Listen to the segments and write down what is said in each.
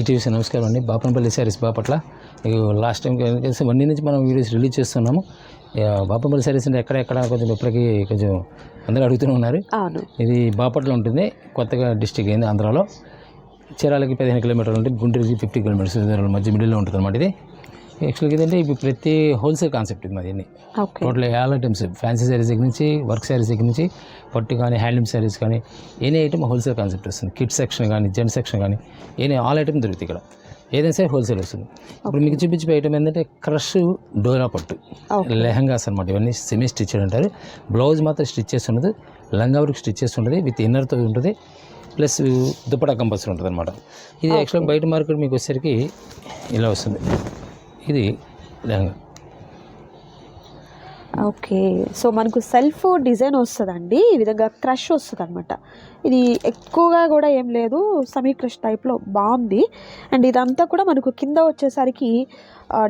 ఈటీవీసీ నమస్కారం అండి. Bapanapalli sarees Bapatla last time కలిసి వన్ నుంచి మనం వీడియోస్ రిలీజ్ చేస్తున్నాము. బాపనపల్లి శారీస్ అంటే ఎక్కడెక్కడ కొంచెం ఇప్పటికీ కొంచెం అందరూ అడుగుతూనే ఉన్నారు. ఇది బాపట్ల ఉంటుంది కొత్తగా డిస్టిక్ అయింది ఆంధ్రాలో. చీరాలకి పదిహేను కిలోమీటర్లు ఉంటుంది గుంటూరుకి ఫిఫ్టీ కిలోమీటర్స్ మధ్య మిడిల్లో ఉంటుంది అన్నమాట ఇది. యాక్చువల్గా ఏంటంటే ఇప్పుడు ప్రతి హోల్సేల్ కాన్సెప్ట్ ఇది మాది total all items fancy sarees దగ్గర నుంచి వర్క్ శారీస్ దగ్గర నుంచి పట్టు కానీ హ్యాండ్లూమ్ శారీస్ కానీ ఎనీ ఐటమ్ హోల్సేల్ కాన్సెప్ట్ వస్తుంది. కిడ్ సెక్షన్ కానీ జెంట్ సెక్షన్ కానీ ఎనీ ఆల్ ఐటమ్ దొరుకుతాయి ఇక్కడ. ఏదైనా సరే హోల్సేల్ వస్తుంది. ఇప్పుడు మీకు చూపించే ఐటమ్ ఏంటంటే క్రష్ డోరా పట్టు. లెహంగాస్ అనమాట ఇవన్నీ సెమీ స్టిచ్డ్ అంటారు బ్లౌజ్ మాత్రం స్టిచ్ చేసి ఉండదు. లంగా వరకు స్టిచ్ చేసి ఉంటుంది విత్ ఇన్నర్తో ఉంటుంది. ప్లస్ దుప్పటా కంపల్సరీ ఉంటుంది అనమాట ఇది యాక్చువల్గా బయట మార్కెట్ మీకు వచ్చేసరికి ఇలా వస్తుంది. ఇది లెహంగా ఓకే. సో మనకు సెల్ఫ్ డిజైన్ వస్తుందండి. ఈ విధంగా క్రష్ వస్తుంది అనమాట ఇది ఎక్కువగా కూడా ఏం లేదు. సమీ క్రష్ టైప్లో బాగుంది. అండ్ ఇదంతా కూడా మనకు కింద వచ్చేసరికి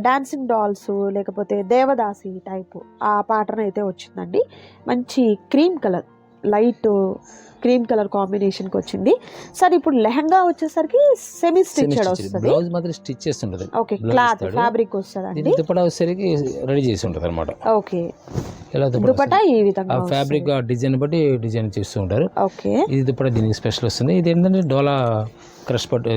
డాన్సింగ్ డాల్స్ లేకపోతే దేవదాసి టైపు ఆ ప్యాటర్న్ అయితే వచ్చిందండి. మంచి cream colour. Light cream colour కాంబినేషన్కి వచ్చింది. సార్ ఇప్పుడు లెహంగా వచ్చేసరికి సెమీ స్టిచ్డ్ వస్తుంది. బ్లౌజ్ మాత్రం స్టిచ్ చేసి ఉంటుంది ఓకే క్లాత్. ఫ్యాబ్రిక్ వస్తుందండి. ఇది దుప్పటా వచ్చేసరికి రెడీ చేసి ఉంటుంది అనమాట ఓకే దుప్పటా దుపట్టా ఈ విధంగా ఫ్యాబ్రిక్ డిజైన్ బట్టి డిజైన్ చేస్తూ ఉంటారు. ఓకే. ఇది దుప్పటా దీనికి స్పెషల్ వస్తుంది. ఇది ఏంటంటే డోలా క్రష్ పట్టు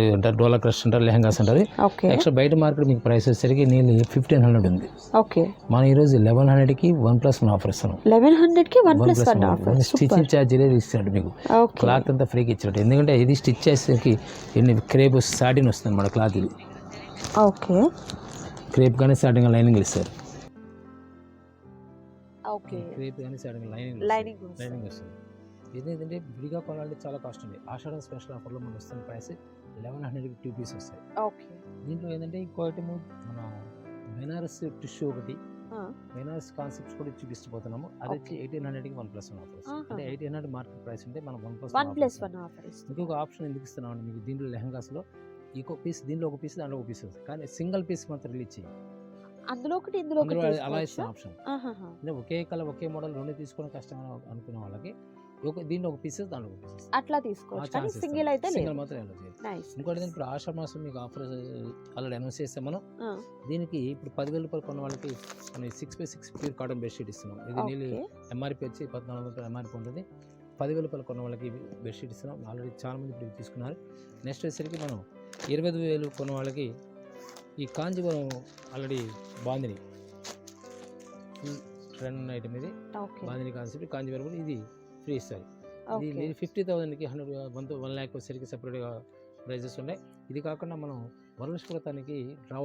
డోలా క్రష్ అంటారు లెహంగాస్ అంటారు. ఓకే. యాక్చువల్ బయట మార్కెట్ మీకు ప్రైస్ వచ్చేసరికి నేను ఫిఫ్టీన్ హండ్రెడ్ ఉంది. ఓకే. మనం ఈరోజు లెవెన్ హండ్రెడ్కి వన్ ప్లస్ వన్ ఆఫర్ ఇస్తున్నాం. లెవెన్ హండ్రెడ్కి one plus one offer stitching charge ఇచ్చినట్టు మీకు. ఓకే. క్లాత్ అంతా ఫ్రీకి ఇచ్చినట్టు. ఎందుకంటే ఇది స్టిచ్ చేసేసరికి ఎన్ని క్రేప్ సాటిన్ వస్తుంది మన క్లాత్ ఇది. ఓకే. క్రేప్ కానీ సాటిన్ లైనింగ్ ఇస్తారు ఓకే. క్రేప్ కానీ సాటిన్ లైనింగ్ లైనింగ్ లైనింగ్ వస్తుంది. ఏంటంటే విడిగా కొనాలంటే చాలా కాస్ట్ ఉంది ఆషాఢ స్పెషల్ ఆఫర్లో మనకు వస్తున్న ప్రైస్ లెవెన్ హండ్రెడ్కి టూ పీస్ వస్తాయి. ఓకే. దీంట్లో ఏంటంటే ఇంకో ఐటమ్ మన బెనారస్ టిష్యూ ఒకటి బెనారస్ కాన్సెప్ట్స్ కూడా చూపిస్తుపోతున్నాము అది వచ్చి ఎయిటీన్ హండ్రెడ్కి వన్ ప్లస్ వన్ ఆఫర్. అంటే ఎయిటీన్ హండ్రెడ్ మార్కెట్ ప్రైస్ ఉంటే మనం one plus one plus one offer ఇంకొక ఆప్షన్ ఎందుకు ఇస్తున్నాం మీకు దీంట్లో లెహంగాస్లో ఇంకో పీస్ దీంట్లో ఒక పీస్ దాంట్లో ఒక పీస్ వస్తుంది. కానీ సింగిల్ పీస్ మాత్రం రిలీజ్ చేయి. అందులో ఒకటి ఇందులో ఒకటి అలా? ఇస్తాం ఆప్షన్. అంటే ఒకే కలర్ ఒకే మోడల్ రెండు తీసుకోవడం కష్టం అని అనుకునే వాళ్ళకి ఒక దీంట్లో ఒక పీసెస్ ఒక పీసెస్ అట్లా తీసుకోవచ్చు. కానీ సింగిల్ అయితే సింగిల్ మాత్రం చేయాలి ఇంకోటి ఇప్పుడు ఆషాఢ మాసం మీకు ఆఫర్ ఆల్రెడీ అనౌన్స్ చేస్తాం మనం దీనికి ఇప్పుడు పదివేల రూపాయలు కొన్న వాళ్ళకి మనం six by six pure cotton bedsheet ఇస్తున్నాం. ఇది నీళ్ళు ఎంఆర్పి వచ్చి పద్నాలుగు వందల ఎంఆర్పి ఉంటుంది. పదివేల రూపాయలు కొన్న వాళ్ళకి బెడ్షీట్ ఇస్తున్నాం. ఆల్రెడీ చాలా మంది ఇప్పుడు తీసుకున్నారు. నెక్స్ట్ వచ్చేసరికి మనం ఇరవై ఐదు వేలు కొన్న వాళ్ళకి ఈ Kanjeevaram already bandhani. Trend item ఇది. బాందిని కాన్సెప్ట్ కాంజీవరం ఇది ఫ్రీ ఇస్తారు. ఇది ఫిఫ్టీ థౌసండ్కి హండ్రెడ్ వన్ వన్ ల్యాక్ వచ్చేసరికి సపరేట్గా ప్రైజెస్ ఉన్నాయి. ఇది కాకుండా మనం వరలక్ష్మతానికి డ్రా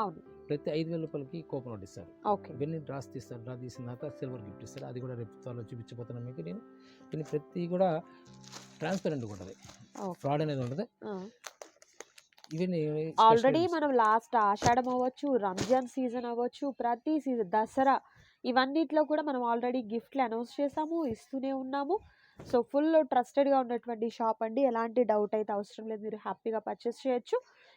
అవును. ప్రతి ఐదు వేల రూపాయలకి కూపన్ ఒకటి ఇస్తారు. ఓకే. ఇవన్నీ డ్రాస్ తీస్తారు. డ్రా తీసిన తర్వాత సిల్వర్ గిఫ్ట్ ఇస్తారు. అది కూడా రేపు త్వరలో చూపించబోతున్నాను మీకు నేను. దీని ప్రతి కూడా ట్రాన్స్పరెంట్గా ఉంటుంది. ఫ్రాడ్ అనేది ఉండదు. ఇవన్నీ ఆల్రెడీ మనం లాస్ట్ ఆషాఢం అవ్వచ్చు రంజాన్ సీజన్ అవ్వచ్చు ప్రతి సీజన్ దసరా ఇవన్నిట్లో కూడా మనం ఆల్రెడీ గిఫ్ట్లు అనౌన్స్ చేసాము ఇస్తూనే ఉన్నాము. సో ఫుల్ ట్రస్టెడ్గా ఉన్నటువంటి షాప్ అండి. ఎలాంటి డౌట్ అయితే అవసరం లేదు మీరు హ్యాపీగా పర్చేస్ చేయొచ్చు.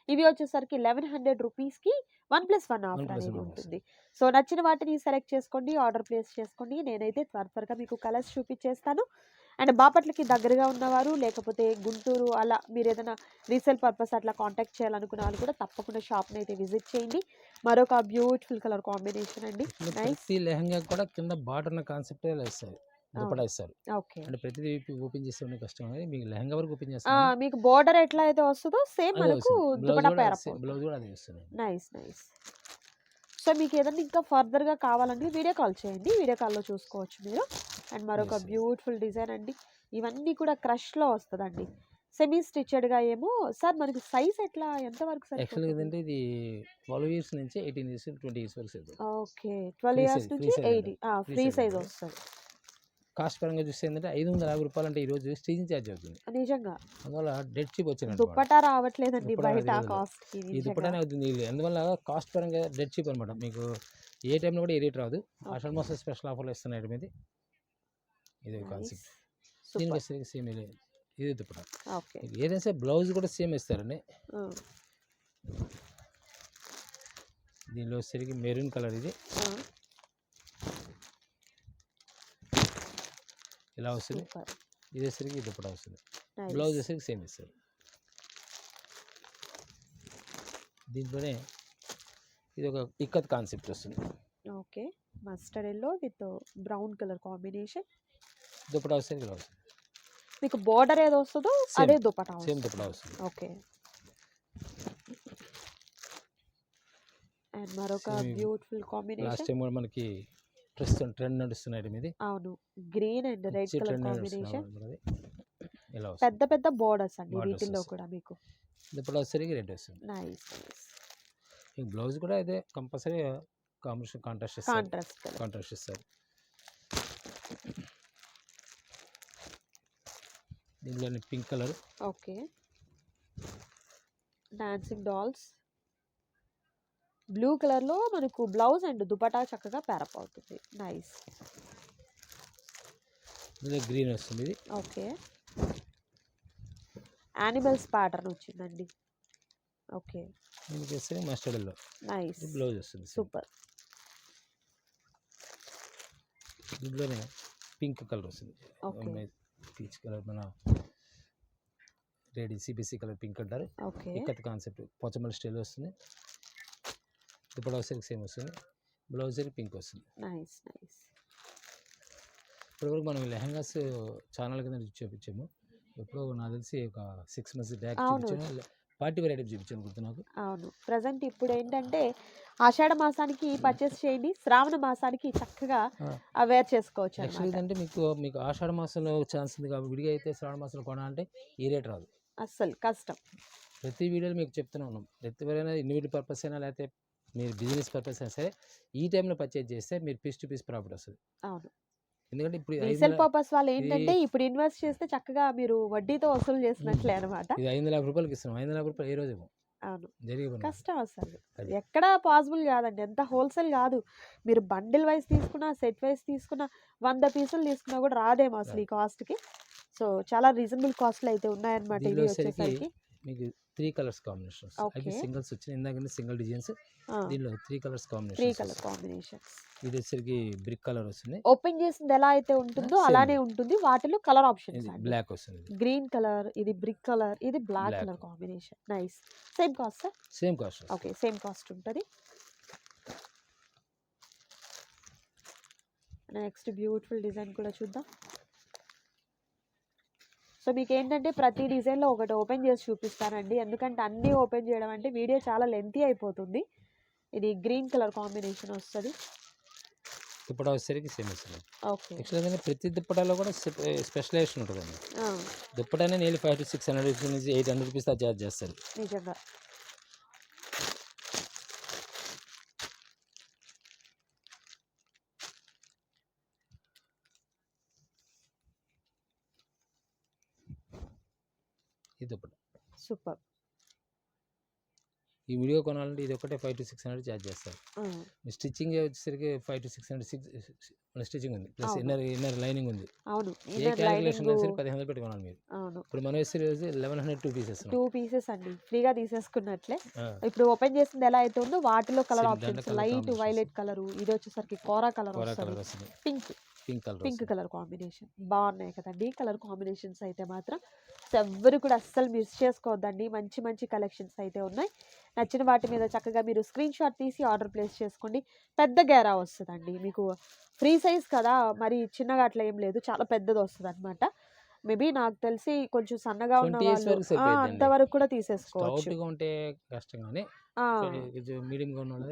ఇవి వచ్చేసరికి లెవెన్ హండ్రెడ్ రూపీస్కి వన్ ప్లస్ వన్ ఆఫర్ అనేది ఉంటుంది. సో నచ్చిన వాటిని సెలెక్ట్ చేసుకోండి ఆర్డర్ ప్లేస్ చేసుకోండి. నేనైతే త్వర త్వరగా మీకు కలర్స్ చూపించేస్తాను. అండ్ బాపట్లకి దగ్గరగా ఉన్నవారు లేకపోతే గుంటూరు అలా మీరు ఏదైనా రీసేల్ పర్పస్ అట్లా కాంటాక్ట్ చేయాలనుకున్న వాళ్ళు కూడా తప్పకుండా షాప్ని అయితే విజిట్ చేయండి. మరొక బ్యూటిఫుల్ కలర్ కాంబినేషన్ అండి. ప్రతి లెహంగా కూడా కింద బాటర్ కాన్సెప్ట్ ఇస్తారు. ఓకే. అంటే ప్రతిదీ ఓపెన్ చేసే కష్టం అనేది మీకు లెహంగా వరకు ఓపెన్ మీకు బోర్డర్ ఎట్లా అయితే వస్తుందో సేమ్ మనకు దుపట్టా పేర బ్లౌజ్ కూడా అదే వస్తుంది నైస్ నైస్. సో మీకు ఏదైనా ఇంకా ఫర్దర్గా కావాలంటే వీడియో కాల్ చేయండి. వీడియో కాల్లో చూసుకోవచ్చు మీరు. అండ్ మరొక. బ్యూటిఫుల్ డిజైన్ అండి. ఇవన్నీ కూడా క్రష్లో వస్తుందండి. సెమీ స్టిచ్డ్గా ఏమో. సార్ మనకి సైజ్ ఎట్లా? ఎంత వరకు యాక్చువల్గా ఏంటంటే ఇది ట్వెల్వ్ ఇయర్స్ నుంచి ఎయిటీన్ ఇయర్స్ ట్వంటీ ఇయర్స్ వరకు ఓకే ట్వెల్వ్ ఇయర్స్ నుంచి ఎయిటీ. Free size. వస్తుంది. కాస్ట్ పరంగా చూస్తే ఏంటంటే ఐదు వందల యాభై రూపాయలు అంటే ఈ రోజు స్టీజింగ్ ఛార్జ్ అవుతుంది. నిజంగా. అందువల్ల డెడ్ చిప్ వచ్చినట్టు దుప్పటా రావట్లేదండి బయట. కాస్ట్ ఈ దుప్పటానే అవుతుంది ఇది అందువల్ల కాస్ట్ పరంగా డెడ్ చిప్ అనమాట. మీకు ఏ టైంలో కూడా ఏ రేట్ రాదు. ఆషాఢ మాసం స్పెషల్ ఆఫర్లు ఇస్తున్నాయి మీద. ఇది కాన్సెప్ట్ దీనికి సేమ్ ఇది. దుప్పట. ఏదైనా సరే బ్లౌజ్ కూడా సేమ్ ఇస్తారండి. దీనిలో వచ్చేసరికి మెరూన్ కలర్ ఇది. ఇలా వస్తుంది. ఇది వచ్చేసరికి దుప్పట వస్తుంది. బ్లౌజ్ వచ్చేసరికి సేమ్ ఇస్తారు దీంట్లోనే ఇది ఒక ఇక్కత్ కాన్సెప్ట్ వస్తుంది. Okay. Mustard yellow with brown colour combination. Dupatta వస్తుంది ఇలా వస్తుంది. మీకు బోర్డర్ ఏదో వస్తుందో. అదే దుపటా సేమ్ దుప్పటా వస్తుంది. ఓకే. అండ్ మరొక. బ్యూటిఫుల్ లాస్ట్ కాంబినేషన్ టైం కూడా మనకి ప్రస్తుతం ట్రెండ్ నడుస్తున్న item ఇది అవును. Green and red colour combination. ఇలా పెద్ద పెద్ద బోర్డర్స్ అండి వీటిల్లో. కూడా మీకు. దుప్పటా వచ్చేసరికి రెడ్ వస్తుంది. నైస్ ఈ బ్లౌజ్ కూడా ఇదే కంపల్సరీ కాంబినేషన్ కాంట్రాస్ట్ ఇస్తారు. కాంట్రాస్ట్ కాంట్రాస్ట్ ఇస్తారు. దీంట్లోని pink colour. Okay. Dancing dolls blue కలర్లో మనకు బ్లౌజ్ అండ్ దుపటా చక్కగా ప్యారప్ అవుతుంది నైస్ గ్రీన్ వస్తుంది ఓకే. యానిమల్స్ ప్యాటర్న్ వచ్చిందండి. ఓకే. దీనికి వస్తే మస్టర్డ్ ఎల్లో నైస్ బ్లౌజ్ వస్తుంది సూపర్. దీంట్లోనే పింక్ కలర్ వస్తుంది. ఓకే. పీచ్ కలర్ మన రెడీ సిబిసి కలర్ పింక్ అంటారు. ఓకే. ఇక్కత్ కాన్సెప్ట్ పోచమల్ స్టైల్ వస్తుంది. వచ్చేసరికి సేమ్ వస్తుంది. బ్లౌజ్ సరికి పింక్ వస్తుంది. Nice nice. ఇప్పటివరకు మనం లెహంగాస్ ఛానల్ కింద చూపించాము. ఎప్పుడో నాకు తెలిసి ఒక సిక్స్ మంత్స్ బ్యాక్. చూపించాను. పార్టీ వెరైటీ చూపించాను గుర్తు నాకు. అవును. ప్రజెంట్ ఇప్పుడు ఏంటంటే ఆషాఢ మాసానికి పర్చేస్ చేయండి. శ్రావణ మాసానికి చక్కగా ఆ. వేర్ చేసుకోవచ్చు యాక్చువల్లీ ఏంటంటే మీకు మీకు ఆషాఢ మాసంలో ఛాన్స్ ఉంది కాబట్టి విడిగా అయితే శ్రావణ మాసంలో కొనాలంటే ఈ రేట్ రాదు. అస్సలు కష్టం. ప్రతి వీడియోలో మీకు చెప్తూనే ఉన్నాం. ప్రతి ఎవరైనా ఇండివిజువల్ పర్పస్ అయినా లేకపోతే మీరు బిజినెస్ పర్పస్ అయినా సరే ఈ టైంలో పర్చేజ్ చేస్తే మీరు పీస్ టు పీస్ ప్రాఫిట్ వస్తుంది. అవును. ఎందుకంటే ఇప్పుడు రీసేల్ పర్పస్ వాళ్ళు ఏంటంటే ఇది- ఇప్పుడు ఇన్వెస్ట్ చేస్తే చక్కగా మీరు వడ్డీతో వసూలు చేసినట్లే అనమాట ఇది ఐదు లాఖ రూపాయలకి ఇస్తున్నాం. ఐదు లాఖ రూపాయలు ఏ రోజు. అవును. కష్టం అసలు. ఎక్కడ పాసిబుల్ కాదండి. ఎంత హోల్సేల్ కాదు. మీరు బండిల్ వైజ్ తీసుకున్నా సెట్ వైజ్ తీసుకున్నా వంద పీసులు తీసుకున్నా కూడా రాదేమో అసలు ఈ కాస్ట్కి సో చాలా రీజనబుల్ కాస్ట్లు అయితే ఉన్నాయన్నమాట వచ్చేసరికి. మీకు త్రీ కలర్స్ కాంబినేషన్ అవి. సింగిల్స్ వచ్చినాయి. ఇందాక సింగిల్ డిజైన్స్. దీనిలో three colours three combination colour combinations. ఇది వచ్చేసరికి బ్రిక్ కలర్ వస్తుంది. ఓపెన్ చేసింది ఎలా అయితే ఉంటుందో. అలానే ఉంటుంది. వాటిలో కలర్ ఆప్షన్స్ ఇది బ్లాక్ వస్తుంది. గ్రీన్ కలర్ ఇది బ్రిక్ కలర్ ఇది black. Colour combination. Nice. Same cost sir? Same cost okay same cost ఉంటుంది. నెక్స్ట్ బ్యూటిఫుల్ డిజైన్ కూడా చూద్దాం. సో మీకు ఏంటంటే ప్రతి డిజైన్లో ఒకటి ఓపెన్ చేసి చూపిస్తానండి. ఎందుకంటే అన్నీ ఓపెన్ చేయడం అంటే వీడియో చాలా లెంతీ అయిపోతుంది. ఇది గ్రీన్ కలర్ కాంబినేషన్ వస్తుంది. దుప్పటా వచ్చేసరికి సేమ్ వస్తుంది ఓకే. యాక్చువల్గా ప్రతి దుప్పటాలో కూడా స్పెషలైజేషన్ ఉంటుందండి. దుప్పటానే నేలి five to six hundred rupees నుంచి ఎయిట్ హండ్రెడ్ రూపీస్ చార్జ్ చేస్తారు. నిజంగా. ఈ దుప్పట సూపర్. ఈ వీడియో కొనాలంటే ఇది ఒకటే five to six hundred charge చేస్తారు. స్టిచ్చింగ్ వచ్చేసరికి five to six hundred six stitching ఉంది. ప్లస్. ఇన్నర్ ఇన్నర్ లైనింగ్ ఉంది. అవును. ఏ క్యాలిక్యులేషన్ సరే పదిహేను వందలు పెట్టి కొనాలి మీరు. ఇప్పుడు మన వేసి eleven hundred two pieces two pieces అండి. ఫ్రీగా తీసేసుకున్నట్లే. ఇప్పుడు ఓపెన్ చేసింది ఎలా అయితే ఉందో వాటిలో colour options. Light. Violet colour ఇది వచ్చేసరికి కోరా కలర్ వస్తుంది. Pink. Pink colour pink colour combination. బాగున్నాయి కదండి కలర్ కాంబినేషన్స్ అయితే మాత్రం. ఎవ్వరు కూడా అస్సలు మిస్ చేసుకోవద్దండి. మంచి మంచి కలెక్షన్స్ అయితే ఉన్నాయి. నచ్చిన వాటి మీద చక్కగా మీరు స్క్రీన్ షాట్ తీసి ఆర్డర్ ప్లేస్ చేసుకోండి. పెద్ద గేరా వస్తుందండి. మీకు ఫ్రీ సైజ్ కదా మరి చిన్నగా అట్లా ఏం లేదు. చాలా పెద్దది వస్తుంది అనమాట మేబీ నాకు తెలిసి కొంచెం సన్నగా ఉన్న 20 years వాళ్ళు. అంతవరకు కూడా తీసేసుకోవచ్చు. ఉంటే కష్టం కానీ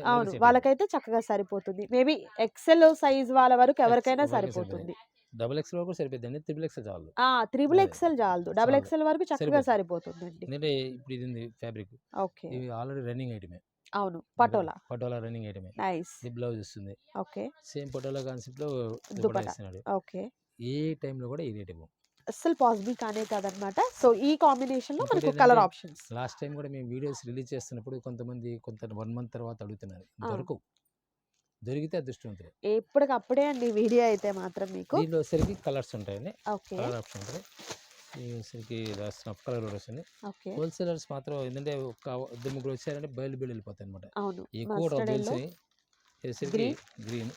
అవును. వాళ్ళకైతే చక్కగా సరిపోతుంది. మేబీ ఎక్సెల్ సైజ్ వాళ్ళ వరకు ఎవరికైనా సరిపోతుంది. డబుల్ ఎక్స్ వరకు సరిపోద్ది త్రిబుల్ ఎక్స్ చాలు. త్రిబుల్ అదే. ఎక్సెల్ చాలదు. డబుల్ చాలు. ఎక్సెల్ వరకు చక్కగా సరిపోతుంది. ఎందుకంటే ఇప్పుడు ఇది ఉంది ఫ్యాబ్రిక్. ఓకే. ఇవి ఆల్రెడీ రన్నింగ్ ఐటమే. అవును. పటోలా. పటోలా రన్నింగ్ ఐటమే. నైస్. ఇది బ్లౌజ్ వస్తుంది. ఓకే. సేమ్ పటోలా కాన్సెప్ట్లో దుపట్టా. ఓకే. ఏ టైంలో కూడా ఈ రేట్ ఇవ్వం అస్సలు పాసిబుల్ కానే కాదనమాట. సో ఈ కాంబినేషన్లో ఇంకోటి మనకు కలర్ ఆప్షన్స్ లాస్ట్ టైం కూడా మేము వీడియోస్ రిలీజ్ చేస్తున్నప్పుడు కొంతమంది కొంత వన్ మంత్ తర్వాత అడుగుతున్నారు. దొరకవు దొరికితే అదృష్టవంతులు ఎప్పటికప్పుడే అండి వీడియో అయితే మాత్రం మీకు. దీంట్లో వచ్చేసరికి కలర్స్ ఉంటాయండి. ఓకే. కలర్ ఆప్షన్ కలర్ వస్తుంది. ఓకే. హోల్సేలర్స్ మాత్రం ఏంటంటే ఒక ఇద్దరు ముగ్గురు వచ్చారంటే బయలు బయలు వెళ్ళిపోతాయి అనమాట ఎక్కువ మస్టర్డ్ డబ్బులు ఎల్లో వచ్చేసరికి Green. Green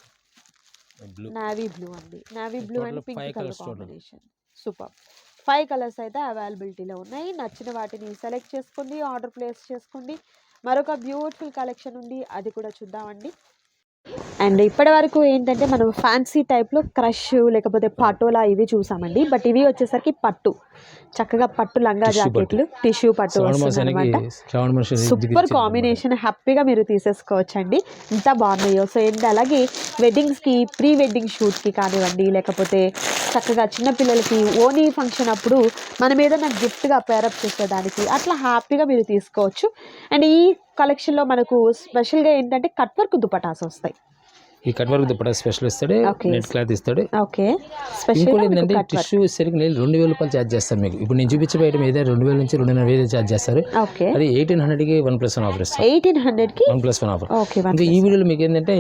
blue navy blue అండి. Navy blue and pink colour. Combination super. Five colours అయితే అవైలబిలిటీలో ఉన్నాయి. నచ్చిన వాటిని సెలెక్ట్ చేసుకోండి ఆర్డర్ ప్లేస్ చేసుకోండి మరొక బ్యూటిఫుల్ కలెక్షన్ ఉంది. అది కూడా చూద్దామండి. అండ్ ఇప్పటి వరకు ఏంటంటే మనం ఫ్యాన్సీ టైప్లో క్రష్ లేకపోతే పటోలా ఇవి చూసామండి. బట్ ఇవి వచ్చేసరికి పట్టు. చక్కగా పట్టు లంగా. జాకెట్లు టిష్యూ పట్టు అనమాట సూపర్ కాంబినేషన్ హ్యాపీగా మీరు తీసేసుకోవచ్చండి. ఎంత బాగున్నాయో. సో ఏంటి అలాగే వెడ్డింగ్స్కి ప్రీ వెడ్డింగ్ షూట్కి కానివ్వండి లేకపోతే చక్కగా చిన్నపిల్లలకి ఓనీ ఫంక్షన్ అప్పుడు మనం ఏదైనా గిఫ్ట్గా పేరప్ చేసేదానికి అట్లా హ్యాపీగా మీరు తీసుకోవచ్చు. అండ్ ఈ కలెక్షన్లో మనకు స్పెషల్గా ఏంటంటే కట్ వర్క్ దుపటాస్ వస్తాయి. ఈ కట్ వర్క్ దుప్పటా స్పెషల్ ఇస్తాడు. నెట్ క్లాత్ ఇస్తాడు. ఓకే ఇంకోటి ఏంటంటే టిష్యూ వచ్చేసరికి నేను రెండు వేల రూపాయలు ఛార్జ్ చేస్తాను మీకు. ఇప్పుడు నేను చూపించే ఐటమ్ ఏదైతే రెండు వేల నుంచి రెండున్నర వేలు ఛార్జ్ చేస్తారు. ఓకే అది ఎయిటీన్ హండ్రెడ్కి వన్ ప్లస్ వన్ ఆఫర్ ఇస్తాం. ఎయిటీన్ హండ్రెడ్కి వన్ ప్లస్ వన్ ఆఫర్ ఇంకా ఈ వీడియోలో మీకు ఏంటంటే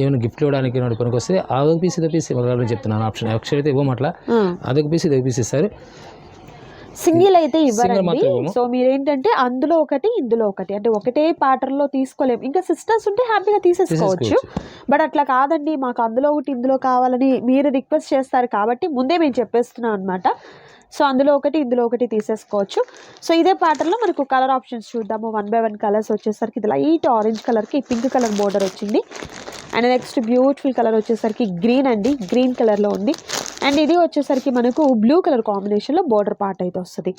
ఏమైనా గిఫ్ట్ ఇవ్వడానికి పనికి వస్తే అదొక పీస్ ఇదొక పీస్ చెప్తున్నాను. ఆప్షన్ యాక్చువల్ అయితే ఇవ్వమట్లా. అదొక పీస్ ఇదొక పీస్ ఇస్తారు. సింగిల్ అయితే ఇవ్వరండి. సో మీరేంటంటే అందులో ఒకటి ఇందులో ఒకటి. అంటే ఒకటే ప్యాటర్న్లో తీసుకోలేము. ఇంకా సిస్టర్స్ ఉంటే హ్యాపీగా తీసేసుకోవచ్చు. తీసేసుకోవచ్చు. బట్ అట్లా కాదండి. మాకు అందులో ఒకటి ఇందులో కావాలని మీరు రిక్వెస్ట్ చేస్తారు కాబట్టి ముందే మేము చెప్పేస్తున్నాం అనమాట సో అందులో ఒకటి ఇందులో ఒకటి తీసేసుకోవచ్చు. సో ఇదే ప్యాటర్న్లో మనకు కలర్ ఆప్షన్స్ చూద్దాము. వన్ బై వన్ కలర్స్ వచ్చేసరికి ఇది లైట్ ఆరెంజ్ కలర్కి పింక్ కలర్ బోర్డర్ వచ్చింది. అండ్ నెక్స్ట్ బ్యూటిఫుల్ కలర్ వచ్చేసరికి గ్రీన్ అండి. గ్రీన్ కలర్లో ఉంది. అండ్ ఇది వచ్చేసరికి మనకు బ్లూ కలర్ కాంబినేషన్లో బోర్డర్ పార్ట్ అయితే వస్తుంది.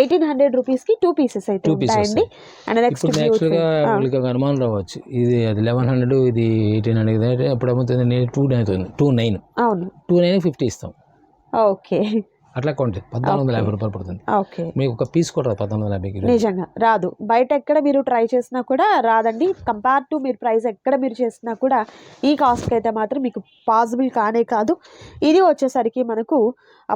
ఎయిటీన్ హండ్రెడ్ రూపీస్కి టూ పీసెస్ అయితే ఉంటాయండి. అండ్ నెక్స్ట్ అనుమానం రావచ్చు. ఇది అది లెవెన్ హండ్రెడ్ ఇది ఎయిటీన్ హండ్రెడ్ అప్పుడు ఏమవుతుంది టూ నైన్ అవుతుంది టూ నైన్ అవును. టూ నైన్ ఫిఫ్టీ ఇస్తాం. ఓకే. అట్లా కౌంట్ పద్నాలుగు వందల యాభై రూపాయలు పడుతుంది. ఓకే. మీకు ఒక పీస్ కూడా రాదు పద్నాలుగు వందల యాభైకి. నిజంగా. రాదు. బయట ఎక్కడ మీరు ట్రై చేసినా కూడా రాదండి. కంపేర్ టు మీరు ప్రైస్ ఎక్కడ మీరు చేసినా కూడా ఈ కాస్ట్కి అయితే మాత్రం మీకు పాసిబుల్ కానే కాదు. ఇది వచ్చేసరికి మనకు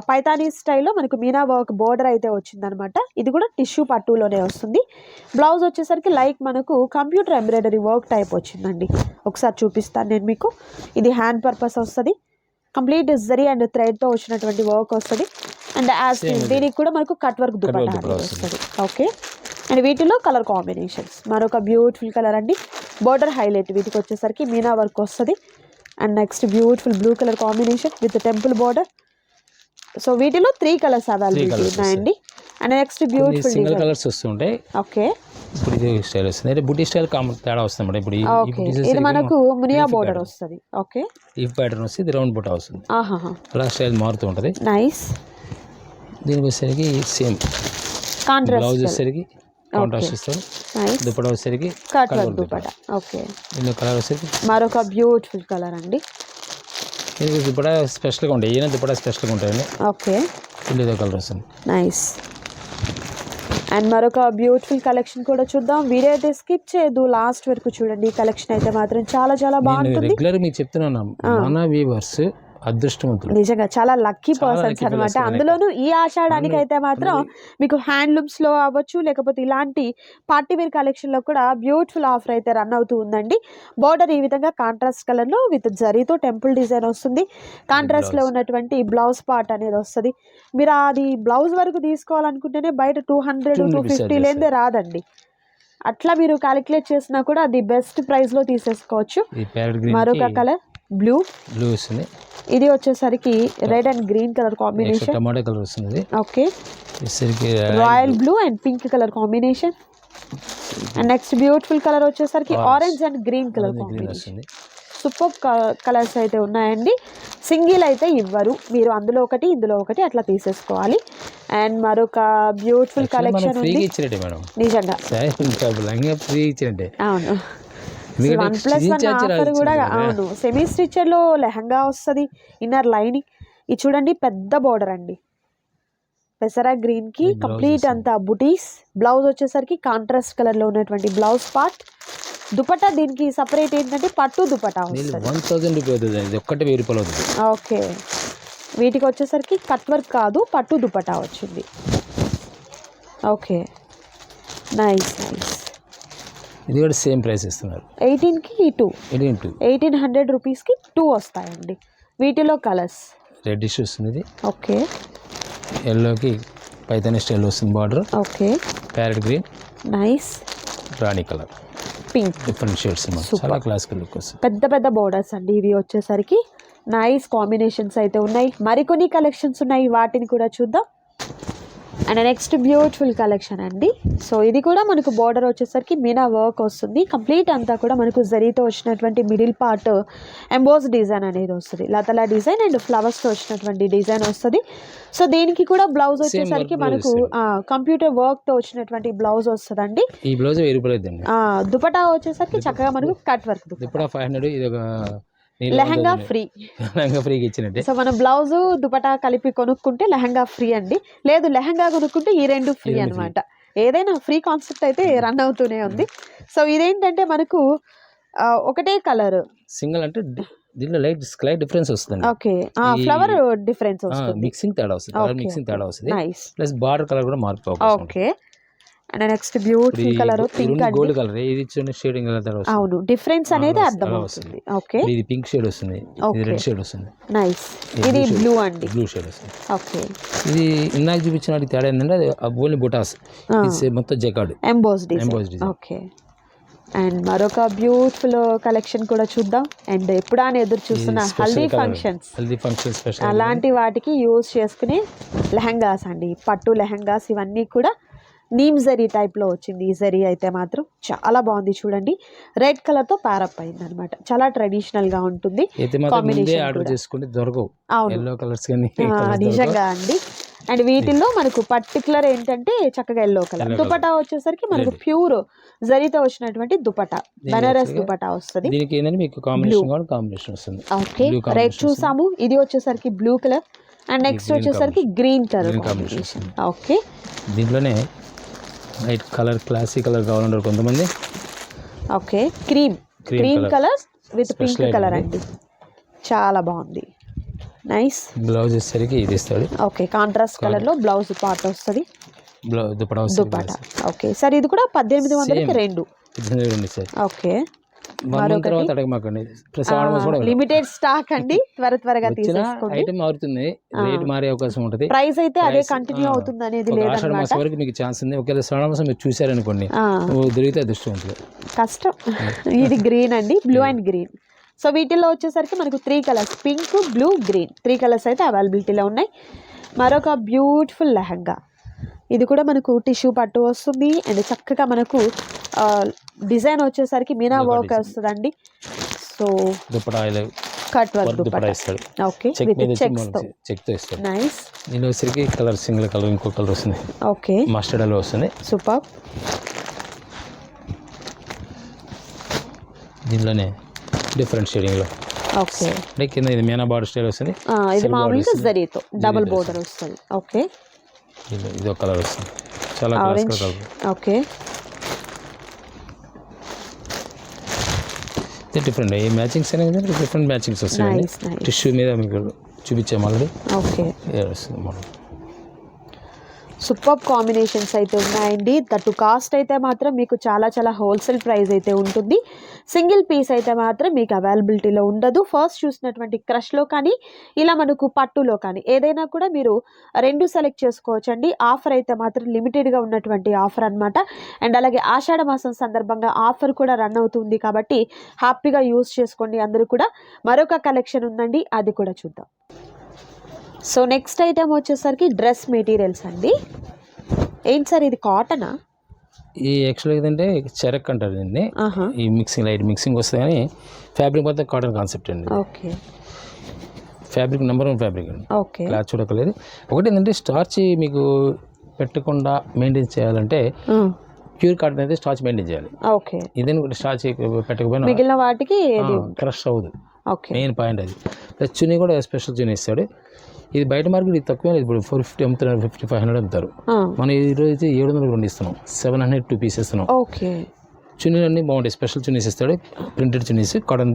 పైతానీ స్టైల్లో మనకు మీనా వర్క్ బోర్డర్ అయితే వచ్చిందనమాట. ఇది కూడా టిష్యూ పట్టులోనే వస్తుంది. బ్లౌజ్ వచ్చేసరికి లైక్ మనకు కంప్యూటర్ ఎంబ్రాయిడరీ వర్క్ టైప్ వచ్చిందండి. ఒకసారి చూపిస్తాను నేను మీకు. ఇది హ్యాండ్ పర్పస్ వస్తుంది. కంప్లీట్ జరీ అండ్ థ్రెడ్తో వచ్చినటువంటి వర్క్ వస్తుంది. And as. దీనికి కూడా మనకు కట్ వర్క్ దుపట్టా వస్తుంది. ఓకే అండ్ వీటిలో కలర్ కాంబినేషన్స్ మరొక బ్యూటిఫుల్ కలర్ అండి. బోర్డర్ హైలైట్ వీటికి వచ్చేసరికి మీనా వర్క్ వస్తుంది. And next beautiful blue colour combination with temple border so వీటిలో త్రీ కలర్స్ అవైలబిలిటీ ఉన్నాయండి. అండ్ నెక్స్ట్ బ్యూటిఫుల్ కలర్స్ వస్తుంటాయి. ఓకే ఇప్పుడు ఇది స్టైల్ వస్తుంది. అంటే బుట్టి స్టైల్ కామన్ తేడా వస్తుంది మేడం ఇప్పుడు ఇది మనకు మునియా బోర్డర్. వస్తుంది. ఓకే ఈ ప్యాటర్న్ వస్తే ఇది రౌండ్ బుట్ట వస్తుంది. అలా స్టైల్ మారుతూ ఉంటుంది. నైస్ దీనికి వచ్చేసరికి సేమ్ బ్లౌజ్ వచ్చేసరికి కాంట్రాస్ట్ ఇస్తారు వచ్చేసరికి కట్ వర్క్ ఓకే కలర్ వచ్చేసరికి మరొక బ్యూటిఫుల్ కలర్ అండి. దీనికి దుప్పట స్పెషల్గా ఉంటాయి. దుప్పట స్పెషల్గా ఉంటాయండి. ఓకే ఇది ఇదో కలర్ వస్తుంది. నైస్ అండ్ మరొక బ్యూటిఫుల్ కలెక్షన్ కూడా చూద్దాం. వీడియో అయితే స్కిప్ చేయదు. లాస్ట్ వరకు చూడండి. కలెక్షన్ అయితే మాత్రం చాలా చాలా బాగుంటుంది. రెగ్యులర్ మీకు చెప్తున్నాను. మన వీవర్స్ అదృష్టవంతులు. నిజంగా చాలా లక్కీ పర్సన్స్ అనమాట అందులోనూ ఈ ఆషాఢానికి అయితే మాత్రం మీకు హ్యాండ్లూమ్స్లో అవ్వచ్చు లేకపోతే ఇలాంటి పార్టీ వేర్ కలెక్షన్లో కూడా బ్యూటిఫుల్ ఆఫర్ అయితే రన్ అవుతూ ఉందండి. బార్డర్ ఈ విధంగా కాంట్రాస్ట్ కలర్లో విత్ జరీతో టెంపుల్ డిజైన్ వస్తుంది. కాంట్రాస్ట్లో. ఉన్నటువంటి బ్లౌజ్ పార్ట్ అనేది వస్తుంది. మీరు అది బ్లౌజ్ వరకు తీసుకోవాలనుకుంటేనే బయట టూ హండ్రెడ్ 200 టూ ఫిఫ్టీ లేదే రాదండి. అట్లా మీరు క్యాలిక్యులేట్ చేసినా కూడా అది బెస్ట్ ప్రైస్లో తీసేసుకోవచ్చు మరొక కలర్ బ్లూ. బ్లూ వస్తుంది. ఇది వచ్చేసరికి red and green colour combination. Tomato colour వస్తుంది. Okay. Royal blue and pink colour combination. And next beautiful colour వచ్చేసరికి. Orange and green colour combination. Super colours అయితే ఉన్నాయండి. సింగిల్ అయితే ఇవ్వరు. మీరు అందులో ఒకటి ఇందులో ఒకటి అట్లా తీసేసుకోవాలి. అండ్ మరొక బ్యూటిఫుల్ కలెక్షన్ ఉంది. నిజంగా. అవును. వన్ ప్లస్ వన్ ఆఫర్ కూడా. అవును. సెమీ స్టిచర్లో లెహంగా వస్తుంది ఇన్నర్ లైనింగ్ ఇది చూడండి పెద్ద బోర్డర్ అండి. పెసరా గ్రీన్కి కంప్లీట్. అంతా బుటీస్ బ్లౌజ్ వచ్చేసరికి కాంట్రాస్ట్ కలర్లో ఉన్నటువంటి బ్లౌజ్ పార్ట్ దుపట్టా దీనికి సపరేట్ ఏంటంటే పట్టు దుపట్టా వన్ థౌసండ్ ఒక్కటే వెయ్యి రూపాయలు ఓకే. వీటికి వచ్చేసరికి కట్ వర్క్ కాదు పట్టు దుపట్టా వచ్చింది. ఓకే. నైస్ నైస్ ఇది కూడా సేమ్ ప్రైస్ ఇస్తున్నారు. ఎయిటీన్కి two eighteen two eighteen hundred రూపీస్కి టూ వస్తాయండి. వీటిలో కలర్స్ రెడ్ ఇష్యూ వస్తుంది ఇది ఓకే ఎల్లోకి పైతాని స్టైల్ వస్తుంది border okay parrot green nice rani colour pink different shades. చాలా క్లాసికల్ లుక్ వస్తుంది. పెద్ద పెద్ద బోర్డర్స్ అండి ఇవి వచ్చేసరికి. నైస్ కాంబినేషన్స్ అయితే ఉన్నాయి. మరికొన్ని కలెక్షన్స్ ఉన్నాయి. వాటిని కూడా చూద్దాం. అండ్ నెక్స్ట్ బ్యూటిఫుల్ కలెక్షన్ అండి. సో ఇది కూడా మనకు బార్డర్ వచ్చేసరికి మీనా వర్క్ వస్తుంది. కంప్లీట్ అంతా కూడా మనకు జరీతో వచ్చినటువంటి మిడిల్ పార్ట్ ఎంబోస్ డిజైన్ అనేది వస్తుంది. లతలా డిజైన్ అండ్ ఫ్లవర్స్తో వచ్చినటువంటి డిజైన్ వస్తుంది. సో దీనికి కూడా బ్లౌజ్ వచ్చేసరికి మనకు కంప్యూటర్ వర్క్తో వచ్చినటువంటి బ్లౌజ్ వస్తుందండి. ఈ బ్లౌజ్ ఆ, దుపటా వచ్చేసరికి చక్కగా మనకు కట్ వర్క్ ఇప్పుడు ఫైవ్ హండ్రెడ్ ఇది ఒక లెహంగా. ఫ్రీ. లెహంగా ఫ్రీగా ఇచ్చినట్టే. సో మన బ్లౌజ్ దుపటా కలిపి కొనుక్కుంటే లెహంగా ఫ్రీ అండి. లేదు లెహంగా కొనుక్కుంటే ఈ రెండు ఫ్రీ. అన్నమాట. ఏదైనా ఫ్రీ కాన్సెప్ట్ అయితే రన్ అవుతూనే ఉంది. సో ఇదేంటంటే మనకు ఒకటే కలర్. సింగిల్ అంటే దీంట్లో లైట్ స్లైట్ డిఫరెన్స్ వస్తుంది. ఓకే. ఫ్లవర్ డిఫరెన్స్ వస్తుంది. మిక్సింగ్ తేడా వస్తుంది. మిక్సింగ్ తేడా వస్తుంది. ప్లస్ బార్డర్ కలర్ కూడా మార్పు. Okay. And next beautiful colour pink అండి. గోల్డ్ కలర్ ఇది చిన్న షేడింగ్ అవును డిఫరెన్స్ అనేది అర్థం అవుతుంది. ఓకే. ఇది పింక్ షేడ్ వస్తుంది. ఇది. రెడ్ షేడ్ వస్తుంది. నైస్ ఇది. బ్లూ అండి. బ్లూ షేడ్ వస్తుంది. ఓకే. ఇది ఇందాక చూపించిన తేడా ఏంటంటే అది ఓన్లీ బుటాస్. ఇది మొత్తం jacquard. Emboss design Embossed design. Okay. And మరొక బ్యూటిఫుల్ కలెక్షన్ కూడా చూద్దాం. అండ్ ఎప్పుడైనా ఎదురు చూస్తున్న haldi functions haldi function special అలాంటి వాటికి యూజ్ చేసుకునే లెహంగాస్ అండి. పట్టు లెహంగాస్ ఇవన్నీ కూడా నీమ్ జరీ టైప్లో వచ్చింది ఈ జరీ అయితే మాత్రం. చాలా బాగుంది చూడండి. రెడ్ కలర్తో ప్యారప్ అయింది అనమాట చాలా ట్రెడిషనల్గా ఉంటుంది. అవును. నిజంగా అండి. అండ్ వీటిల్లో మనకు పర్టికులర్ ఏంటంటే చక్కగా ఎల్లో కలర్ దుపటా వచ్చేసరికి మనకు ప్యూర్ జరీతో వచ్చినటువంటి దుపటా. బనారస్ దుపటా వస్తుంది. దీనికి ఏంటంటే మీకు కాంబినేషన్ కూడా కాంబినేషన్ వస్తుంది. ఓకే రెడ్ చూసాము. ఇది వచ్చేసరికి బ్లూ కలర్ అండ్ నెక్స్ట్ వచ్చేసరికి గ్రీన్ కలర్. కాంబినేషన్ ఓకే దీంట్లోనే లైట్ కలర్ క్లాసిక్ కలర్ కావాలంటారు కొంతమంది. Okay cream. Cream. Colour. With pink colour. అండి. చాలా బాగుంది. నైస్. బ్లౌజ్ వచ్చేసరికి ఇది ఇస్తాడు. ఓకే కాంట్రాస్ట్ కలర్లో బ్లౌజ్ పార్ట్ వస్తుంది. బ్లౌజ్. దుపటా ఓకే సార్ ఇది కూడా పద్దెనిమిది వందలకి. రెండు. ఓకే. లిమిటెడ్ స్టాక్ అండి. త్వర త్వరగా తీసేసుకోండి. ఐటమ్ మారుతుంది. రేట్ మారే అవకాశం ఉంటుంది. ప్రైస్ అయితే అదే కంటిన్యూ అవుతుంది అనేది ఒక ఆషాఢ మాసం వరకు మీకు ఛాన్స్ ఉంది. ఒకవేళ శ్రావణ మాసం మీరు చూసారనుకోండి దొరికితే అదృష్టవంతులు కష్టం. ఇది గ్రీన్ అండి. బ్లూ అండ్ గ్రీన్ సో వీటిల్లో వచ్చేసరికి మనకు three colours pink blue green three colours అయితే అవైలబిలిటీలో ఉన్నాయి. మరొక బ్యూటిఫుల్ లెహంగా. ఇది కూడా మనకు టిష్యూ పట్టు వస్తుంది. అండ్ చక్కగా మనకు డిజైన్ వచ్చేసరికి మీనా వర్క్. వస్తుందండి. So cut work okay nice. దీనిలో వచ్చరికి కలర్ సింగిల్ కలర్ ఇంకో కలర్ వస్తుంది. ఓకే. మస్టర్డ్ అలో వస్తుంది. సూపర్. దీనిలోనే డిఫరెంట్ షేడింగ్లో. ఓకే. అంటే కింద ఇది మీనా బార్డర్ స్టైల్ వస్తుంది. ఇది మామూలుగా. జరీతో డబుల్ బోర్డర్ వస్తుంది. ఓకే. ఇది- ఇది ఒక కలర్ వస్తుంది. చాలా ఆరెంజ్ ఓకే ఇది డిఫరెంట్ ఈ మ్యాచింగ్స్ అనేది డిఫరెంట్ మ్యాచింగ్స్ నైస్ టిష్యూ మీద మీకు చూపించాము ఆల్రెడీ ఓకే వస్తుంది మోడల్ సూపర్ కాంబినేషన్స్ అయితే ఉన్నాయండి. దట్టు కాస్ట్ అయితే మాత్రం మీకు చాలా చాలా హోల్సేల్ ప్రైస్ అయితే ఉంటుంది. సింగిల్ పీస్ అయితే మాత్రం మీకు అవైలబిలిటీలో ఉండదు. ఫస్ట్ చూసినటువంటి క్రష్లో కానీ ఇలా మనకు పట్టులో కానీ ఏదైనా కూడా మీరు రెండు సెలెక్ట్ చేసుకోవచ్చండి. ఆఫర్ అయితే మాత్రం లిమిటెడ్గా ఉన్నటువంటి ఆఫర్ అన్నమాట. అండ్ అలాగే ఆషాఢ మాసం సందర్భంగా ఆఫర్ కూడా రన్ అవుతుంది కాబట్టి హ్యాపీగా యూస్ చేసుకోండి. అందరూ కూడా మరొక కలెక్షన్ ఉందండి. అది కూడా చూద్దాం. సో నెక్స్ట్ ఐటమ్ వచ్చేసరికి డ్రెస్ మెటీరియల్స్ అండి. ఏంటి సార్ ఇది కాటనా ఈ యాక్చువల్గా ఏంటంటే చెరక్ అంటారు దీన్ని. ఈ మిక్సింగ్ లైట్ మిక్సింగ్ వస్తుంది కానీ ఫ్యాబ్రిక్ మొత్తం కాటన్ కాన్సెప్ట్ అండి. Okay. Fabric number one fabric అండి. ఓకే. క్లాత్ చూడకలేదు ఒకటి ఏంటంటే స్టార్చ్ మీకు పెట్టకుండా మెయింటైన్ చేయాలంటే ప్యూర్ కాటన్ అయితే స్టార్చ్ మెయింటైన్ చేయాలి. ఓకే. ఇదేంటి స్టార్చ్ పెట్టకపోయినా మిగిలిన వాటికి క్రష్ అవ్వదు. మెయిన్ పాయింట్ అది. ప్లస్ చున్నీ కూడా స్పెషల్ చున్నీ ఇస్తాడు. ఇది బయట మార్కెట్ ఇది తక్కువ ఇప్పుడు ఫోర్ ఫిఫ్టీ అమ్ముతున్నారు ఫిఫ్టీ ఫైవ్ హండ్రెడ్ అమ్ముతారు. మనం ఈ రోజు అయితే ఏడు వందలు రెండు ఇస్తున్నాం సెవెన్ హండ్రెడ్ టూ పీస్ ఇస్తున్నాం. ఓకే. చున్నీలు అన్నీ బాగుంటాయి. స్పెషల్ చున్నీస్ ఇస్తాడు. ప్రింటెడ్ చున్నీస్ కాటన్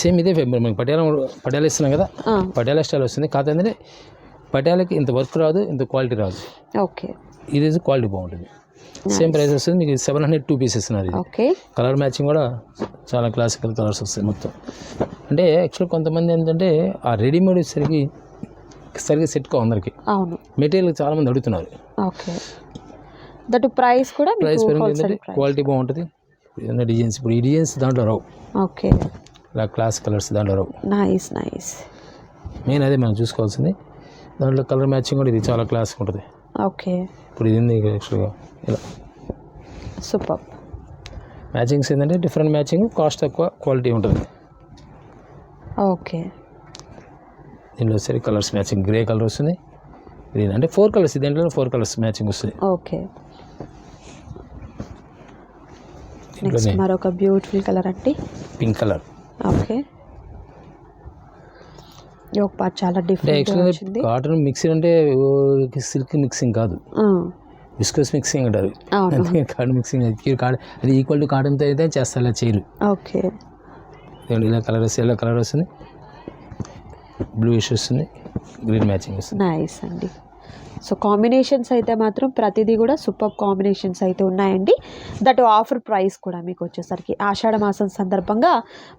సేమ్ ఇదే మనకి పటియాల పటియాల ఇస్తున్నాం కదా. పటియాల స్టైల్ వస్తుంది. కాకపోతే పటియాలకి ఇంత వర్క్ రాదు ఇంత క్వాలిటీ రాదు. ఓకే. ఇది క్వాలిటీ బాగుంటుంది. సేమ్ ప్రైస్ వస్తుంది. మీకు సెవెన్ హండ్రెడ్ టూ పీస్ ఇస్తున్నారు ఇది. ఓకే కలర్ మ్యాచింగ్ కూడా చాలా క్లాసికల్ కలర్స్ వస్తాయి మొత్తం. అంటే యాక్చువల్ కొంతమంది ఏంటంటే ఆ రెడీమేడ్ సరికి సరిగ్గా సెట్ కావు అందరికి. అవును. మెటీరియల్ చాలా మంది అడుగుతున్నారు. ఓకే దట్ ప్రైస్ కూడా ప్రైస్ పెరిగింది క్వాలిటీ బాగుంటుంది. ఏదైనా డిజైన్స్ ఇప్పుడు ఈ డిజైన్స్ దాంట్లో రావు. ఓకే ఇలా క్లాస్ కలర్స్ దాంట్లో రావు. నైస్ నైస్ మెయిన్ అదే మనం చూసుకోవాల్సింది. దాంట్లో కలర్ మ్యాచింగ్ కూడా ఇది చాలా క్లాస్ ఉంటుంది. ఓకే. ఇప్పుడు ఇది ఉంది యాక్చువల్గా ఇలా. సూపర్. మ్యాచింగ్స్ ఏంటంటే డిఫరెంట్ మ్యాచింగ్ కాస్ట్ తక్కువ క్వాలిటీ ఉంటుంది. ఓకే. దీనిలో సరే కలర్స్ మ్యాచింగ్ గ్రే కలర్ వస్తుంది. గ్రీన్ అంటే ఫోర్ కలర్స్ దీంట్లో ఫోర్ కలర్స్ మ్యాచింగ్ వస్తుంది. ఓకే. నెక్స్ట్ మరొక బ్యూటిఫుల్ కలర్ అండి. Pink colour okay. ఒక పార్ట్ చాలా డిఫరెంట్ వచ్చింది. కాటన్ మిక్సింగ్ అంటే సిల్క్ మిక్సింగ్ కాదు. విస్కస్ మిక్సింగ్ అంటారు. అందుకే కాటన్ మిక్సింగ్ కాటన్ అది ఈక్వల్ టు కాటన్తో అయితే చేస్తారు ఇలా చేయరు. ఓకే. ఇలా కలర్ వస్తుంది ఇలా కలర్ వస్తుంది. బ్లూ ఇష్ వస్తుంది గ్రీన్ మ్యాచింగ్ వస్తుంది. నైస్ అండి. సో కాంబినేషన్స్ అయితే మాత్రం ప్రతిదీ కూడా సూపర్ కాంబినేషన్స్ అయితే ఉన్నాయండి. దట్ ఆఫర్ ప్రైస్ కూడా మీకు వచ్చేసరికి ఆషాఢ మాసం సందర్భంగా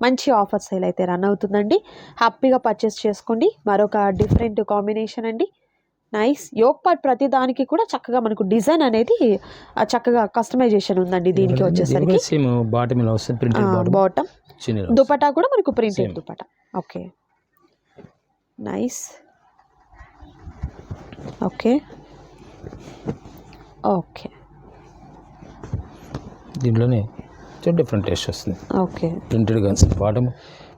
మంచి ఆఫర్ సేల్ అయితే రన్ అవుతుందండి. హ్యాపీగా పర్చేస్ చేసుకోండి. మరొక డిఫరెంట్ కాంబినేషన్ అండి. నైస్ యోగ్ పార్ట్ ప్రతి దానికి కూడా చక్కగా మనకు డిజైన్ అనేది చక్కగా కస్టమైజేషన్ ఉందండి దీనికి వచ్చేసరికి. బాటమ్ దుపటా కూడా మనకు printed. Dupatta okay nice okay. Okay. దీంట్లోనే డిఫరెంట్ టేస్ట్ వస్తుంది. Okay. Printed guns bottom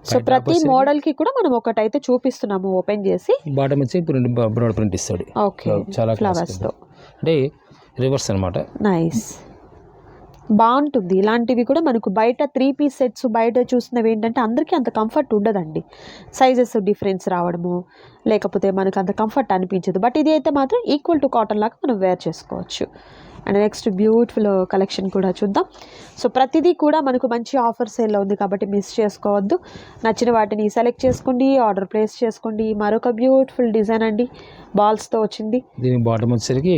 so ప్రతి మోడల్కి కూడా మనం ఒకటైతే చూపిస్తున్నాము ఓపెన్ చేసి. బాటమ్ వచ్చి ప్రింట్ బ్రాడ్ ప్రింట్ ఇస్తాడు. ఓకే. చాలా ఫ్లవర్స్తో. అంటే రివర్స్ అనమాట నైస్ బాగుంటుంది. ఇలాంటివి కూడా మనకు బయట త్రీ పీస్ సెట్స్ బయట చూసినవి ఏంటంటే అందరికీ అంత కంఫర్ట్ ఉండదండి. సైజెస్ డిఫరెన్స్ రావడము లేకపోతే మనకు అంత కంఫర్ట్ అనిపించదు. బట్ ఇది అయితే మాత్రం ఈక్వల్ టు కాటన్ లాగా మనం వేర్ చేసుకోవచ్చు. అండ్ నెక్స్ట్ బ్యూటిఫుల్ కలెక్షన్ కూడా చూద్దాం. సో ప్రతిదీ కూడా మనకు మంచి ఆఫర్ సేల్లో ఉంది కాబట్టి మిస్ చేసుకోవద్దు. నచ్చిన వాటిని సెలెక్ట్ చేసుకోండి ఆర్డర్ ప్లేస్ చేసుకోండి. మరొక బ్యూటిఫుల్ డిజైన్ అండి. బాల్స్తో వచ్చింది. దీనికి బాటమ్ వచ్చేసరికి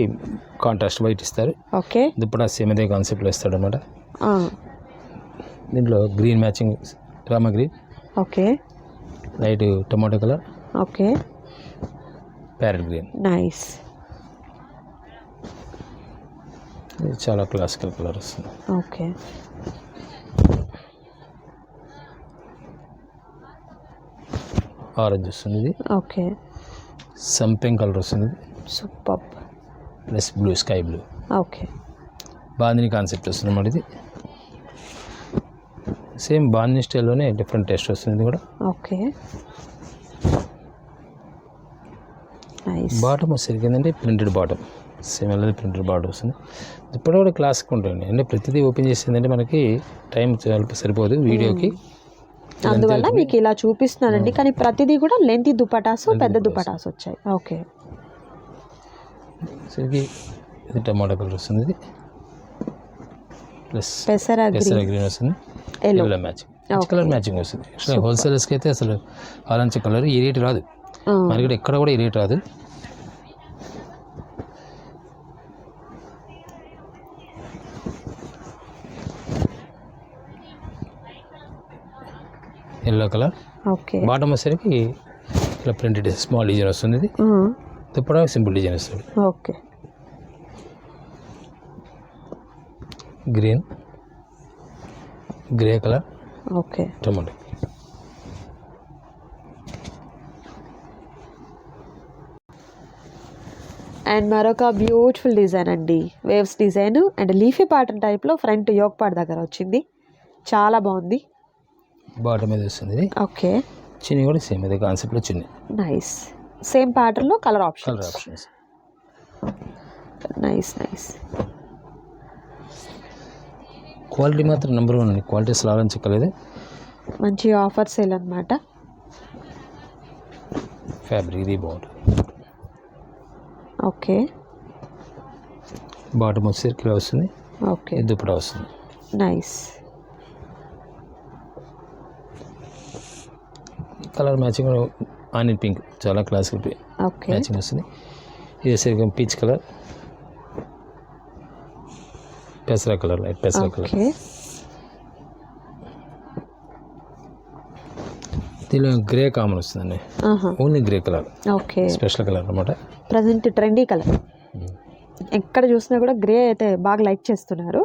కాంట్రాస్ట్ వైట్ ఇస్తారు. ఓకే. దుప్పటా సేమ్ అదే కాన్సెప్ట్లో ఇస్తాడు అనమాట దీంట్లో green matching Rama green okay. Light tomato colour okay. Parrot green nice ఇది చాలా క్లాసికల్ కలర్ వస్తుంది. ఓకే. ఆరెంజ్ వస్తుంది ఇది. ఓకే. సంపింగ్ కలర్ వస్తుంది super. Plus blue sky blue okay. Bandhani concept వస్తుంది అన్నమాట ఇది. సేమ్ బాందిని స్టైల్లోనే డిఫరెంట్ టేస్ట్ వస్తుంది ఇది కూడా. ఓకే. బాటమ్ వచ్చేసరికి ఏంటంటే ప్రింటెడ్ బాటమ్ సేమ్ వెళ్ళదు ప్రింటెడ్ బాటమ్ వస్తుంది. ఇప్పుడు కూడా క్లాసిక్ ఉంటుంది అంటే ప్రతిదీ ఓపెన్ చేసిందంటే మనకి టైం సరిపోదు వీడియోకి. అందువల్ల మీకు ఇలా చూపిస్తున్నానండి. కానీ ప్రతిదీ కూడా లెంతి దుపటాస్ పెద్ద దుపటాస్. వచ్చాయి. ఓకే. ఇది టమాటో కలర్ వస్తుంది ఇది. ప్లస్ పెసర పెసర గ్రీన్. వస్తుంది. ఎల్లో మ్యాచింగ్ కలర్ మ్యాచింగ్ వస్తుంది. హోల్సేలర్స్కి అయితే అసలు ఆరెంజ్ కలర్ ఈ రేట్ రాదు. మార్కెట్ ఎక్కడ కూడా ఈ రేట్ రాదు. Yellow colour. ఓకే. బాటమ్ వచ్చేసరికి ఇలా ప్రింటెడ్ స్మాల్ డిజైన్ వస్తుంది ఇది దుప్పడా సింపుల్ డిజైన్ వస్తుంది. Okay. Green grey colour okay. Tomato and మరొక బ్యూటిఫుల్ డిజైన్ అండి. Waves design and leafy pattern టైప్లో ఫ్రంట్ యోగ్ పార్ట్ దగ్గర వచ్చింది. చాలా బాగుంది. బాటమ్ మీద వస్తుంది ఇది. ఓకే. చిన్ని కూడా సేమ్ అదే కాన్సెప్ట్లో చిన్ని. నైస్ సేమ్ ప్యాటర్న్లో colour option colour options nice nice quality మాత్రం నెంబర్ వన్ అండి. క్వాలిటీ అసలు ఆలోచించలేదు మంచి ఆఫర్ సేల్ అనమాట ఫ్యాబ్రిక్ ఇది బాగుంటుంది ఓకే. బాటమ్ వచ్చేసరికి వస్తుంది. ఓకే. ఇది దుప్పటా వస్తుంది. Nice colour matching onion pink చాలా క్లాసిక్ ఓకే. మ్యాచింగ్ వస్తుంది. ఇది వచ్చేసరికి పీచ్ కలర్ పెసరా కలర్ లైట్ పెసరా కలర్. దీనిలో గ్రే కామన్ వస్తుందండి. Only grey colour okay. Special colour అనమాట ప్రజెంట్ ట్రెండీ కలర్ ఎక్కడ చూసినా కూడా గ్రే అయితే బాగా లైక్ చేస్తున్నారు.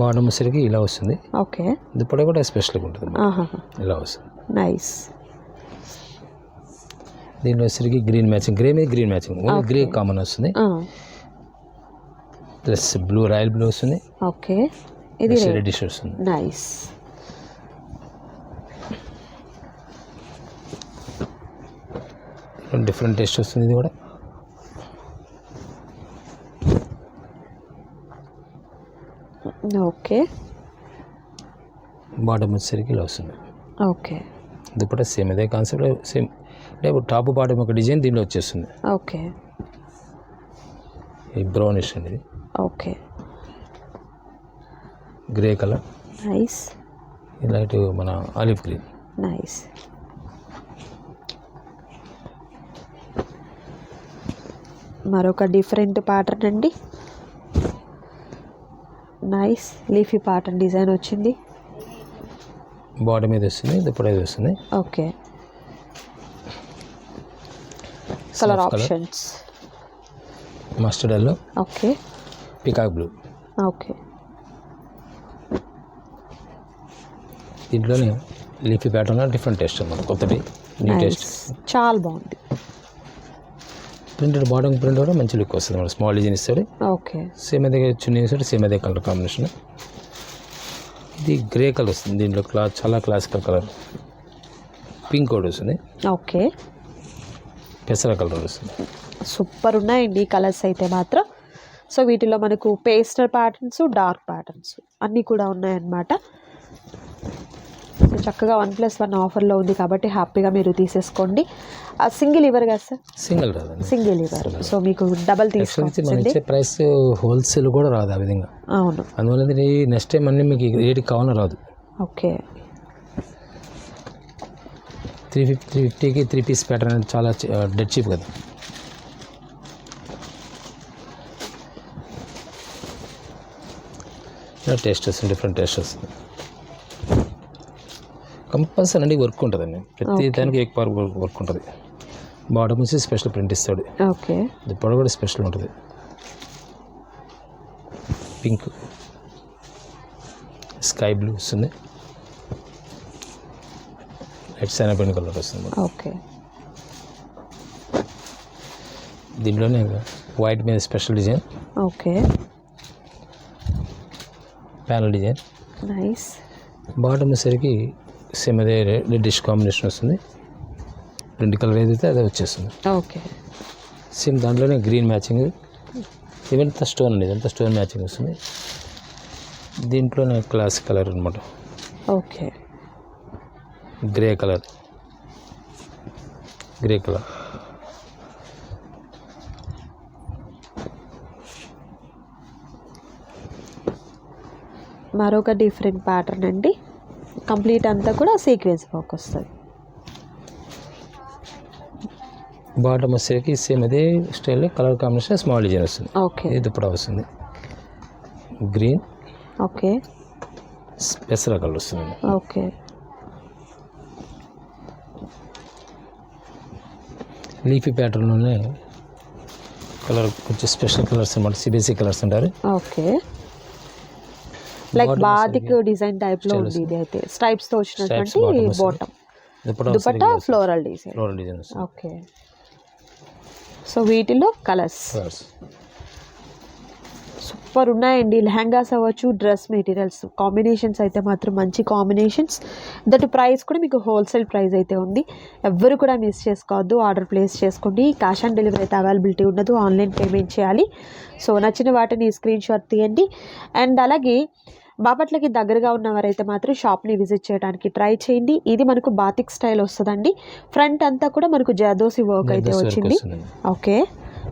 బాటమ్ వచ్చేసరికి ఇలా వస్తుంది. ఓకే. దుప్పట కూడా స్పెషల్గా ఉంటుంది ఇలా వస్తుంది. నైస్ దీంట్లో వచ్చరికి గ్రీన్ మ్యాచింగ్ గ్రే మీద green matching only grey common వస్తుంది. ప్లస్ బ్లూ రాయల్ బ్లూ వస్తుంది. ఓకే ఇది రెడ్డిష్ వస్తుంది. నైస్ డిఫరెంట్ టేస్ట్ వస్తుంది ఇది కూడా. ఓకే బాటమ్ వచ్చేసరికి ఇలా వస్తుంది. ఓకే దుప్పట సేమ్ అదే కాన్సెప్ట్ సేమ్ అంటే టాప్ బాటమ్ ఒక డిజైన్ దీంట్లో వచ్చేస్తుంది. ఓకే. ఈ బ్రౌనిష్ అండి ఇది okay. Grey colour. Nice. Light మన ఆలివ్ గ్రీన్. నైస్. మరొక డిఫరెంట్ ప్యాటర్న్ అండి. నైస్. లీఫీ ప్యాటర్న్ డిజైన్ వచ్చింది. బాటమ్ మీద వస్తుంది దుప్పట వస్తుంది. Okay. Colour. Options mustard yellow okay peacock blue okay దీంట్లోనే లీఫీ ప్యాటర్న్ డిఫరెంట్ టేస్ట్ అన్నమాట కొత్తది న్యూ టేస్ట్ చాలా బాగుంది. ప్రింటెడ్ బాటమ్ ప్రింట్ కూడా మంచి లుక్ వస్తుంది మన స్మాల్ డిజైన్ ఇస్తాడు. ఓకే సేమ్ అదే చున్నీ ఇస్తాడు సేమ్ అదే కలర్ కాంబినేషన్ ఇది గ్రే కలర్ వస్తుంది దీంట్లో. క్లా చాలా క్లాసికల్ కలర్ పింక్ కోడ్ వస్తుంది. ఓకే పెసర కలర్ వస్తుంది సూపర్ ఉన్నాయండి కలర్స్ అయితే మాత్రం. సో వీటిలో మనకు పేస్టల్ ప్యాటర్న్స్ డార్క్ ప్యాటర్న్స్ అన్నీ కూడా ఉన్నాయన్నమాట. చక్కగా వన్ ప్లస్ వన్ ఆఫర్లో ఉంది కాబట్టి హ్యాపీగా మీరు తీసేసుకోండి. సింగిల్ ఇవ్వరు కదా సార్? సింగిల్ రాదండి. సింగిల్ ఇవ్వరు. సో మీకు డబల్ ఇచ్చే ప్రైస్ హోల్సేల్ కూడా రాదు ఆ విధంగా. అవును. అందువల్ల నెక్స్ట్ టైం అన్నీ మీకు రేటుకి కావాలని రాదు. ఓకే. త్రీ ఫిఫ్టీ త్రీ ఫిఫ్టీకి త్రీ పీస్ ప్యాటర్న్ చాలా డెడ్ చీప్ కదా. టేస్ట్ వస్తుంది డిఫరెంట్ టేస్ట్ వస్తుంది కంపల్సరీ అండి వర్క్ ఉంటుందండి. ప్రతి దానికి ఏక్ పార్ వర్క్ ఉంటుంది. బాటమ్ వచ్చి స్పెషల్ ప్రింట్ ఇస్తాడు. ఓకే దుప్పడ కూడా స్పెషల్ ఉంటుంది. పింక్ స్కై బ్లూ వస్తుంది లైట్ సైనపెన్ కలర్ వస్తుంది ఓకే. దీంట్లోనే వైట్ మీద special design okay. Panel design nice bottom వచ్చేసరికి సేమ్ అదే రెడ్డిష్ కాంబినేషన్ వస్తుంది. రెండు కలర్ ఏదైతే అదే వచ్చేస్తుంది. ఓకే. సేమ్ దాంట్లోనే గ్రీన్ మ్యాచింగ్ ఇవంతా స్టోన్ అండి ఇదంతా స్టోన్ మ్యాచింగ్ వస్తుంది. దీంట్లోనే క్లాస్ కలర్ అనమాట okay. Grey colour. Grey colour. మరొక డిఫరెంట్ ప్యాటర్న్ అండి. కంప్లీట్ అంతా కూడా సీక్వెన్స్ వర్క్ వస్తుంది. బాటమ్ వచ్చేసరికి సేమ్ అదే స్టైల్లో కలర్ కాంబినేషన్ స్మాల్ డిజైన్ వస్తుంది. ఓకే ఇది దుప్పడా వస్తుంది. గ్రీన్ ఓకే పెసర కలర్ వస్తుంది. ఓకే లీఫీ ప్యాటర్న్లోనే కలర్ కొంచెం స్పెషల్ కలర్స్ అనమాట సిబిఎస్ఈ కలర్స్ అంటారు ఓకే లైక్ బాతిక్ డిజైన్ టైప్లో ఉంది ఇది అయితే స్ట్రైప్స్తో వచ్చినటువంటి. Bottom dupatta floral design floral design okay so వీటిలో కలర్స్ కలర్స్ సూపర్ ఉన్నాయండి. లెహంగాస్ అవ్వచ్చు డ్రెస్ మెటీరియల్స్. కాంబినేషన్స్ అయితే మాత్రం మంచి కాంబినేషన్స్. దట్ ప్రైస్ కూడా మీకు హోల్సేల్ ప్రైస్ అయితే ఉంది. ఎవ్వరు కూడా మిస్ చేసుకోవద్దు. ఆర్డర్ ప్లేస్ చేసుకోండి. క్యాష్ ఆన్ డెలివరీ అయితే అవైలబిలిటీ ఉండదు. ఆన్లైన్ పేమెంట్ చేయాలి. సో నచ్చిన వాటిని స్క్రీన్ షాట్ తీయండి. అండ్ అలాగే బాపట్లకి దగ్గరగా ఉన్నవారైతే మాత్రం షాప్ని విజిట్ చేయడానికి ట్రై చేయండి. ఇది మనకు బాతిక్ స్టైల్ వస్తుందండి. ఫ్రంట్ అంతా కూడా మనకు జర్దోసి వర్క్ అయితే వచ్చింది. ఓకే.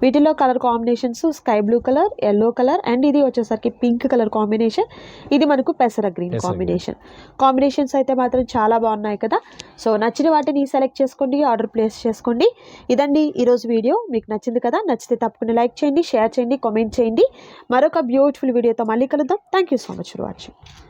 వీటిలో colour combinations sky blue colour yellow colour and ఇది వచ్చేసరికి పింక్ కలర్ కాంబినేషన్. ఇది మనకు పెసర గ్రీన్ కాంబినేషన్. కాంబినేషన్స్ అయితే మాత్రం చాలా బాగున్నాయి కదా. సో నచ్చిన వాటిని సెలెక్ట్ చేసుకోండి ఆర్డర్ ప్లేస్ చేసుకోండి. ఇదండి ఈరోజు వీడియో. మీకు నచ్చింది కదా నచ్చితే తప్పకుండా లైక్ చేయండి షేర్ చేయండి కామెంట్ చేయండి. మరొక బ్యూటిఫుల్ వీడియోతో మళ్ళీ కలుద్దాం. Thank you so much for watching